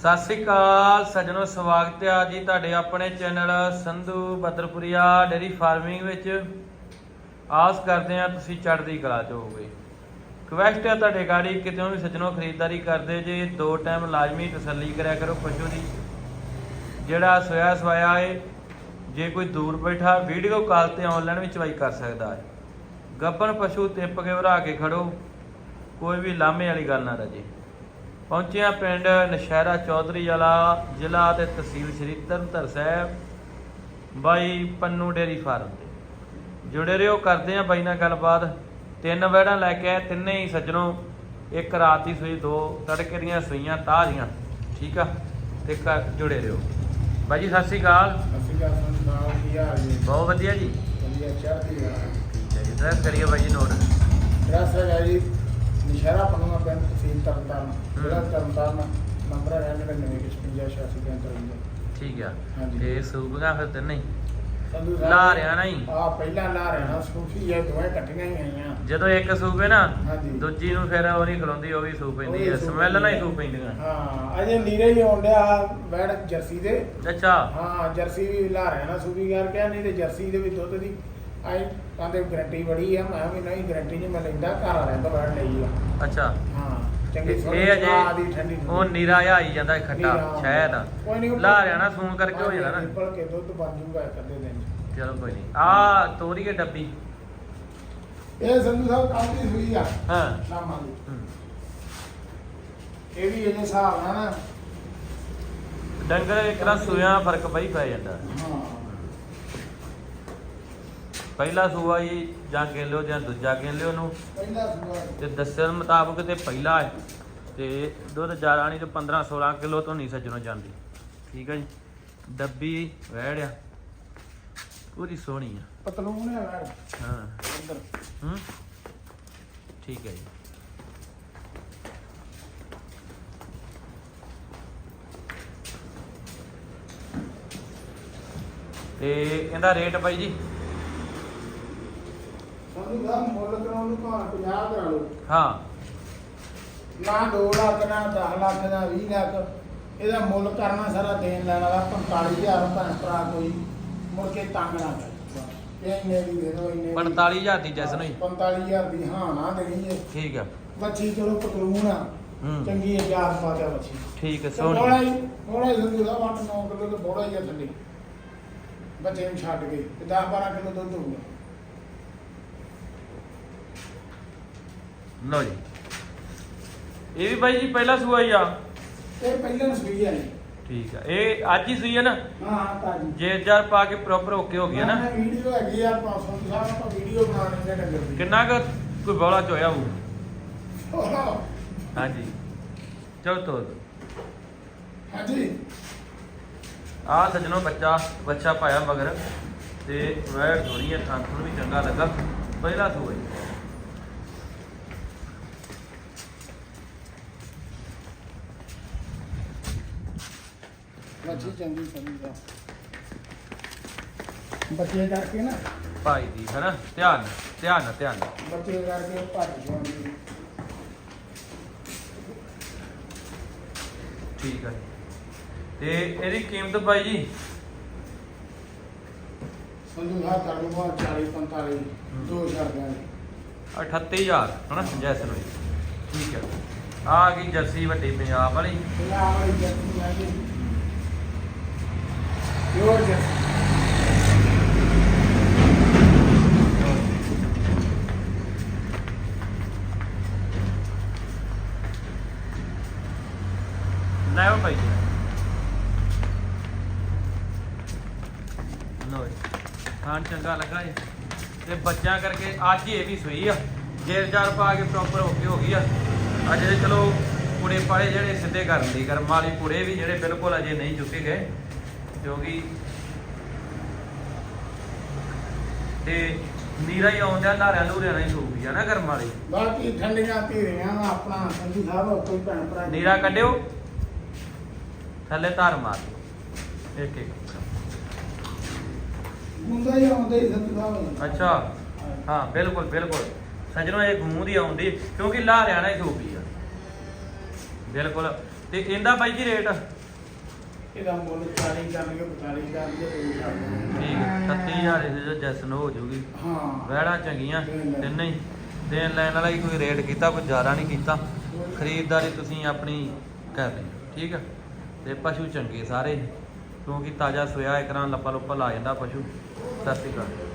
ਸਤਿ ਸ੍ਰੀ ਅਕਾਲ, ਸੱਜਣੋ, ਸਵਾਗਤ ਹੈ ਜੀ ਤੁਹਾਡੇ ਆਪਣੇ channel Sandhu Badarpuria dairy farming ਵਿੱਚ। ਆਸ ਕਰਦੇ ਹਾਂ ਤੁਸੀਂ ਚੜ੍ਹਦੀ ਕਲਾ ਚ ਹੋਵੋਗੇ। ਰਿਕਵੈਸਟ ਹੈ ਤੁਹਾਡੇ ਗਾੜੀ ਕਿਤੇ ਵੀ ਸੱਜਣੋ ਖਰੀਦਦਾਰੀ ਕਰਦੇ ਜੇ, ਦੋ ਟਾਈਮ ਲਾਜ਼ਮੀ ਤਸੱਲੀ ਕਰਿਆ ਕਰੋ ਪਸ਼ੂ ਦੀ। ਜਿਹੜਾ ਸੋਇਆ ਸਵਾਇਆ ਏ, ਜੇ ਕੋਈ ਦੂਰ ਬੈਠਾ ਵੀਡੀਓ ਕਾਲ ਤੇ ਆਨਲਾਈਨ ਵੀ ਚਵਾਈ ਕਰ ਸਕਦਾ ਹੈ ਗੱਪਨ ਪਸ਼ੂ ਤਿੱਪ ਕੇ ਭਰਾ ਕੇ ਖੜੋ, ਕੋਈ ਵੀ ਲਾਮੇ ਵਾਲੀ ਗੱਲ ਨਾ ਰਜੇ। ਪਹੁੰਚੇ ਆ ਪਿੰਡ ਨਸ਼ਹਿਰਾ ਚੌਧਰੀ ਵਾਲਾ ਜ਼ਿਲ੍ਹਾ ਤੇ ਤਹਿਸੀਲ ਸ਼੍ਰੀ ਤਰਨਤਾਰਨ ਸਾਹਿਬ ਬਾਈ ਪੰਨੂ ਡੇਰੀ ਫਾਰਮ ਤੇ। ਜੁੜੇ ਰਹੋ ਕਰਦੇ ਆ ਬਾਈ ਨਾਲ ਗੱਲਬਾਤ। ਤਿੰਨ ਵੈੜਾਂ ਲੈ ਕੇ ਆਏ ਤਿੰਨੇ ਹੀ ਸੱਜਣੋ। ਇੱਕ ਰਾਤ ਦੀ ਸੂਈ ਦੋ ਤੜਕੇ ਦੀਆਂ ਸੂਈਆਂ ਤਾਜ਼ੀਆਂ। ਠੀਕ ਆ? ਤੇ ਜੁੜੇ ਰਹੋ। ਬਾਈ ਜੀ ਸਤਿ ਸ੍ਰੀ ਅਕਾਲ। ਅਸੀਂ ਕਾ ਸੰਸਾਰ ਕੀ ਹਾਲ ਜੀ? ਬਹੁਤ ਵਧੀਆ ਜੀ। ਵਧੀਆ ਚੜ੍ਹਦੀ ਆ ਠੀਕ ਹੈ ਜੀ ਸਰ ਕਰੀਏ ਬਾਈ ਜੀ ਨੋਟ। ਰਸਾ ਹੈ ਜੀ ਨਿਸ਼ਾਰਾ ਪਨੂਆ ਪਿੰਡ ਤਹਿਸੀਲ ਤਰਨਤਾਰਨ। ਜ਼ਿਲ੍ਹਾ ਤਰਨਤਾਰਨ ਨੰਬਰ ਹੈ 9956 ਠੀਕ ਆ। ਹਾਂਜੀ। ਤੇ ਸੂਬਗਾ ਫਿਰ ਤਿੰਨੇ ਹੀ ਸੰਧੂ ਲਾ ਰਿਆ ਨਾ ਹੀ ਆ ਪਹਿਲਾਂ ਲਾ ਰਿਆ ਨਾ ਸੂਫੀ ਇਹ ਦੋਵੇਂ ਇਕੱਠੀਆਂ ਹੀ ਆਈਆਂ। ਜਦੋਂ ਇੱਕ ਸੂਪੇ ਨਾ ਹਾਂਜੀ। ਦੂਜੀ ਨੂੰ ਫਿਰ ਉਹ ਨਹੀਂ ਖਲੋਂਦੀ ਉਹ ਵੀ ਸੂਪ ਪੈਂਦੀ ਉਹ ਹੈ ਵੀ ਸਮੈਲ ਨਾਲ ਹੀ ਸੂਪ ਪੈਂਦੀਆਂ ਹਾਂ ਅਜੇ ਨੀਰੇ ਹੀ ਆਉਣ ਡਿਆ ਬੈੜ ਜਰਸੀ ਦੇ। ਅੱਛਾ। ਹਾਂ ਜਰਸੀ ਵੀ ਲਾ ਰਿਆ ਨਾ ਸੂਫੀ ਕਰਕੇ ਨਹੀਂ ਤੇ ਜਰਸੀ ਦੇ ਵੀ ਦੁੱਧ ਦੀ ਆਈ ਕਹਿੰਦੇ ਗਰੰਟੀ ਬੜੀ ਆ ਮੈਂ ਵੀ ਨਹੀਂ ਗਰੰਟੀ ਨਹੀਂ ਮੈਂ ਲੈਂਦਾ ਘਰ ਆ ਰਹਿੰਦਾ ਬੈੜ ਲਈ ਆ। ਅੱਛਾ। ਹਾਂ ਚੰਗੀ ਇਹ ਅਜੇ ਦੀ ਠੰਡੀ ਉਹ ਨੀਰਾ ਆ ਹੀ ਜਾਂਦਾ ਖੱਟਾ ਨੀਰਾ। ਸ਼ਹਿਦ ਕੋਈ ਨਹੀਂ, ਉਹ ਲਾ ਰਿਆ ਨਾ ਸੂਣ ਕਰਕੇ ਹੋ ਜਾਂਦਾ ਨਾ। ਨਿਕਲ ਕੇ ਦੁੱਧ ਬਣ ਜੂਗਾ ਇੱਕ ਅੱਧੇ ਦਿਨ। ਚਲੋ ਕੋਈ ਨਹੀਂ ਆ ਤੋਰੀਏ ਡੱਬੀ। ਇਹ ਸੰਧੂ ਸਾਹਿਬ ਕੰਮ ਦੀ ਸੂਈ ਆ। ਹਾਂ। ਸ਼ਾਮਾਂ ਦੀ। ਇਹ ਵੀ ਇਹਦੇ ਹਿਸਾਬ ਨਾਲ ਨਾ। ਡੰਗਰ ਇੱਕ ਨਾ ਸੂਆਂ ਫ਼ਰਕ ਬਈ ਪੈ ਜਾਂਦਾ। ਹਾਂ। ਪਹਿਲਾ ਸੂਆ ਹੀ ਜਾਂ ਗਿਣ ਲਿਓ ਜਾਂ ਦੂਜਾ ਗਿਣ ਲਿਓ ਨੂੰ ਪਹਿਲਾ ਸੂਆ ਤੇ ਦੱਸਣ ਮੁਤਾਬਕ ਤੇ ਪਹਿਲਾ ਹੈ। ਤੇ ਦੁੱਧ ਜ਼ਿਆਦਾ ਨਹੀਂ ਤੇ 15 16 ਕਿਲੋ ਤੋਂ ਨਹੀਂ ਸੱਜਣੋਂ ਜਾਂਦੀ। ਠੀਕ ਹੈ ਜੀ। ਡੱਬੀ ਵਹਿੜਿਆ ਪੂਰੀ ਸੋਹਣੀ ਆ। ਪਤਲੂਨ ਹੈ ਵੈੜ ਹਾਂ। ਅੰਦਰ। ਹੂੰ। ਠੀਕ ਹੈ ਜੀ। ਤੇ ਇਹਦਾ ਰੇਟ ਬਾਈ ਜੀ? ਸੰਧੂ ਸਾਹਿਬ ਮੁੱਲ ਕਰਾਉਣ ਨੂੰ ਭਾਵੇਂ 50 ਕਰਾ ਲਓ। ਹਾਂ। ਨਾ 2 ਲੱਖ ਨਾ 10 ਲੱਖ ਨਾ 20 ਲੱਖ। ਇਹਦਾ ਮੁੱਲ ਕਰਨਾ ਸਾਰਾ ਦੇਣ ਲੈਣ ਵਾਲਾ 45000 ਭੈਣ ਭਰਾ ਕੋਈ ਮੁੜ ਕੇ ਤੰਗ ਨਾ ਕਰੇ। ਇਹ ਇੰਨੇ ਦੀ ਦੇ ਦਿਓ ਇੰਨੇ ਦੀ। 45000 ਦੀ ਜੈਸਨ ਹੋਈ। 45000 ਦੀ ਹਾਂ ਨਾ ਦੇਣੀ ਹੈ। ਠੀਕ ਆ। ਬੱਚੀ ਚਲੋ ਪਤਲੂਨ ਆ। ਹੂੰ। ਚੰਗੀ ਹੈ ਜਾਤ ਪਾਤਾ ਬੱਚੀ ਠੀਕ ਹੈ ਥੋੜਾ ਸੋਹਣੀ। ਹੀ ਥੋੜਾ ਹੀ ਸੰਧੂ ਦਾ 8 9 ਕਿਲੋ ਤੇ ਬੋੜਾ ਹੀ ਆ ਥੱਲੇ। ਬੱਚੇ ਨੂੰ ਛੱਡ ਕੇ ਤੇ 10 12 ਕਿਲੋ ਦੁੱਧ ਹੋਊਗਾ। ਲਓ ਜੀ। ਇਹ ਵੀ ਬਾਈ ਜੀ ਪਹਿਲਾ ਸੂਆ ਹੀ ਆ। ਇਹ ਪਹਿਲਾਂ ਸੂਈ ਹੈ ਠੀਕ ਆ। ਇਹ ਅੱਜ ਹੀ ਸੂਈ ਹੈ ਨਾ? ਹਾਂ ਤਾਜੀ। ਜੇ ਜਰ ਪਾ ਕੇ ਪ੍ਰੋਪਰ ਓਕੇ ਹੋ ਗਿਆ ਨਾ? ਵੀਡੀਓ ਹੈਗੀ ਆ ਆਪਾਂ ਸੰਧੂ ਸਾਹਿਬ ਆਪਾਂ ਵੀਡੀਓ ਬਣਾਉਣੀ ਹੈ ਡੰਗਰ ਦੀ ਕਿੰਨਾ ਕੁ ਕੋਈ ਬੌਲਾ ਚ ਹੋਇਆ ਹੋਊ ਹਾਂਜੀ। ਚਲੋ ਤੋ ਹਾਂਜੀ। ਆ ਸੱਜਣੋ ਬੱਚਾ ਬੱਚਾ ਪਾਇਆ ਮਗਰ ਤੇ ਵੈੜ ਥੋੜੀ ਹੈ ਥਾਂ ਵੀ ਚੰਗਾ ਲੱਗਾ। ਪਹਿਲਾ ਸੂਆ ਜੀ। ਬੱਚੀ ਚੰਗੀ ਸੰਧੂ ਦਾ ਬੱਚੇ ਕਰਕੇ ਨਾ। ਭਾਈ ਦੀ ਹੈਨਾ? ਧਿਆਨ ਨਾਲ, ਧਿਆਨ ਨਾਲ ਧਿਆਨ ਨਾਲ। ਬੱਚੇ ਕਰਕੇ ਭੱਜ ਜਾਂਦੀ ਠੀਕ ਹੈ ਤੇ ਇਹਦੀ ਕੀਮਤ ਭਾਈ ਜੀ? ਸੰਧੂ ਸਾਹਿਬ ਕਰ ਲੂਗਾ 40 45 ਦੋ ਦਾਂਗੇ 38000 ਹਨਾ? ਜੈਸਨ ਠੀਕ ਹੈ ਆ ਗਈ ਜਰਸੀ ਵੱਡੀ ਪੰਜਾਬ ਵਾਲੀ। ਪੰਜਾਬ ਵਾਲੀ ਜੱਤੀ ਆ ਗਈ ਪਿਓਰ ਭਾਈ ਜੀ। ਖਾਣ ਚੰਗਾ ਲੱਗਾ ਜੀ। ਤੇ ਬੱਚਿਆਂ ਕਰਕੇ ਅੱਜ ਹੀ ਇਹ ਵੀ ਸੂਈ ਆ। ਜੇਰ ਜਾਰ ਪਾ ਕੇ ਪ੍ਰੋਪਰ ਹੋ ਕੇ ਹੋ ਗਈ ਆ। ਅੱਜ ਦੇ ਚਲੋ ਕੁੜੇ ਪਾੜੇ ਜਿਹੜੇ ਸਿੱਧੇ ਕਰਨ ਲਈ ਕਰਮ ਵਾਲੀ ਕੁੜੇ ਵੀ ਜਿਹੜੇ ਬਿਲਕੁਲ ਅਜੇ ਨਹੀਂ ਚੁੱਕੇ ਗਏ। ਕਿਉਂਕਿ ਤੇ ਨੀਰਾ ਹੀ ਆਉਂਦਾ ਲਾਰਿਆਂ ਲੂਰਿਆਂ ਨਾਲ ਹੀ ਸੂਪੀ ਆ ਨਾ ਕਰਮ ਵਾਲੀ। ਬਾਕੀ ਠੰਡੀਆਂ ਧੀਰੀਆਂ ਵਾ ਆਪਣਾ ਸੰਧੂ ਸਾਹਿਬ ਕੋਈ ਭੈਣ ਭਰਾ ਨੀਰਾ ਕੱਢਿਓ। ਥੱਲੇ ਧਾਰ ਮਾਰ ਦਿਓ। ਇੱਕ ਇੱਕ। ਮੁੰਡਾ ਹੀ ਆਉਂਦਾ ਹੀ ਸੰਧੂ ਸਾਹਿਬ ਅੱਛਾ। ਹਾਂ ਬਿਲਕੁਲ ਬਿਲਕੁਲ। ਸੱਜਣੋ ਇਹ ਗੂੰ ਦੀ ਆਉਂਦੀ ਕਿਉਂਕਿ ਲਾ ਰਿਆਣਾ ਹੀ ਸੂਪੀ ਆ। ਬਿਲਕੁਲ। ਤੇ ਇਹਦਾ ਬਾਈ ਜੀ ਰੇਟ? ਇਹਦਾ ਮੁੱਲ 40 ਕਰਨਗੇ 45 ਕਰਨਗੇ ਦੋ ਛੱਡ ਦੇਣਗੇ। ਠੀਕ ਹੈ 37000 ਇਸ ਜੋ ਜੈਸਨ ਹੋ ਜੂਗੀ ਹਾਂ। ਵਹਿੜਾ ਚੰਗੀਆਂ। ਤਿੰਨੇ ਹੀ। ਦੇਣ ਲੈਣ ਵਾਲਾ ਹੀ ਕੋਈ ਰੇਟ ਕੀਤਾ ਕੋਈ ਜ਼ਿਆਦਾ ਨਹੀਂ ਕੀਤਾ। ਖਰੀਦਦਾਰੀ ਤੁਸੀਂ ਆਪਣੀ ਕਰ ਲਈ ਠੀਕ ਹੈ ਤੇ ਪਸ਼ੂ ਚੰਗੇ ਸਾਰੇ ਕਿਉਂਕਿ ਤਾਜ਼ਾ ਸੋਇਆ ਇਕਰਾਂ ਲੱਪਾ ਲੁੱਪਾ ਲਾ ਜਾਂਦਾ ਪਸ਼ੂ। ਸਤਿ ਸ਼੍ਰੀ ਅਕਾਲ।